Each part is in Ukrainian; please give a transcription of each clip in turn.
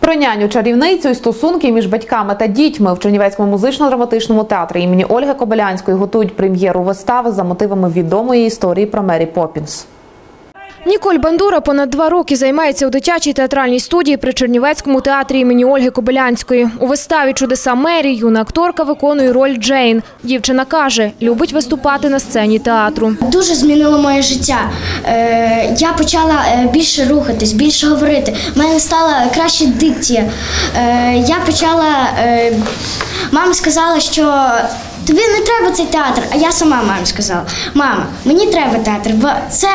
Про няню чарівницю і стосунки між батьками та дітьми в Чернівецькому музично-драматичному театрі імені Ольги Кобилянської готують прем'єру вистави за мотивами відомої історії про Мері Поппінс. Ніколь Бандура понад два роки займається у дитячій театральній студії при Чернівецькому театрі імені Ольги Кобилянської. У виставі Чудеса Мері юна акторка виконує роль Джейн. Дівчина каже, любить виступати на сцені театру. Дуже змінило моє життя. Е, я почала е, більше рухатись, більше говорити. У мене стала краща дикція. Е, я почала. Мама сказала, що тобі не треба цей театр, а я сама мамі сказала: мама, мені треба театр, бо це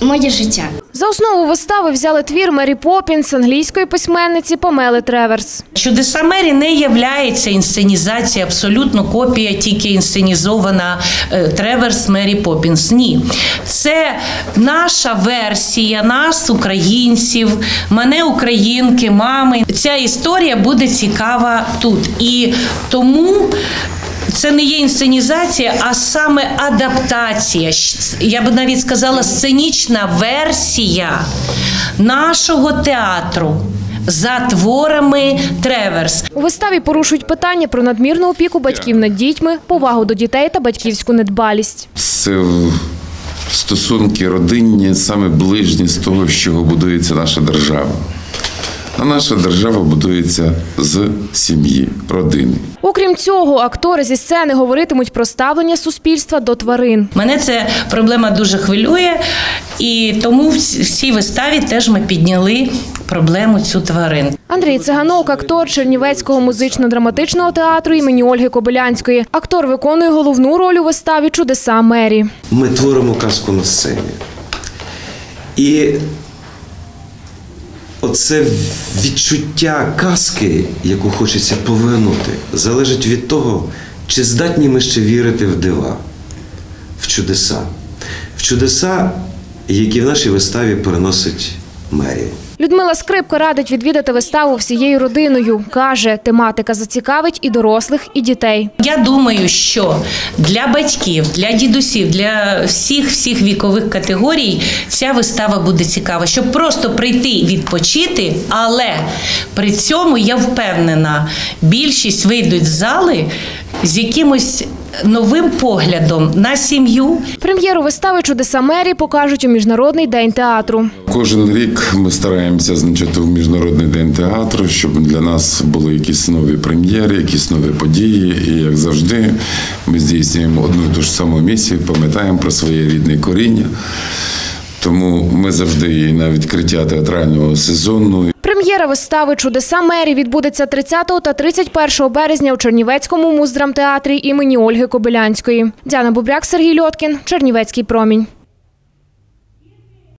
моє життя. За основу вистави взяли твір Мері Поппінс англійської письменниці Памели Треверс. Чудеса Мері не являється інсценізація, абсолютно копія, тільки інсценізована е, Треверс Мері Поппінс. Ні, це наша версія, нас, українців, мене, українки, мами. Ця історія буде цікава тут. І тому. Це не є інсценізація, а саме адаптація. Я б навіть сказала, сценічна версія нашого театру за творами Треверс. У виставі порушують питання про надмірну опіку батьків над дітьми, повагу до дітей та батьківську недбалість. Це стосунки родинні, саме ближні з того, з чого будується наша держава. А наша держава будується з сім'ї, родини. Окрім цього, актори зі сцени говоритимуть про ставлення суспільства до тварин. Мене ця проблема дуже хвилює, і тому в цій виставі теж ми підняли проблему цю тварин. Андрій Циганок, актор Чернівецького музично-драматичного театру імені Ольги Кобилянської. Актор виконує головну роль у виставі Чудеса Мері. Ми творимо казку на сцені. І оце відчуття казки, яку хочеться повернути, залежить від того, чи здатні ми ще вірити в дива, в чудеса. В чудеса, які в нашій виставі переносить Мерія. Людмила Скрипка радить відвідати виставу всією родиною. Каже, тематика зацікавить і дорослих, і дітей. Я думаю, що для батьків, для дідусів, для всіх всіх вікових категорій ця вистава буде цікава, щоб просто прийти відпочити, але при цьому я впевнена, більшість вийдуть з зали з якимось новим поглядом на сім'ю, Прем'єру вистави Чудеса Мері покажуть у міжнародний день театру. Кожен рік ми стараємося значить, в міжнародний день театру, щоб для нас були якісь нові прем'єри, якісь нові події. І як завжди, ми здійснюємо одну і ту ж саму місію, пам'ятаємо про своє рідне коріння. Тому ми завжди і на відкриття театрального сезону Прем'єра вистави Чудеса Мері відбудеться 30 та 31 березня у Чернівецькому муздрамтеатрі імені Ольги Кобилянської. Діана Бубряк, Сергій Льоткін, Чернівецький промінь.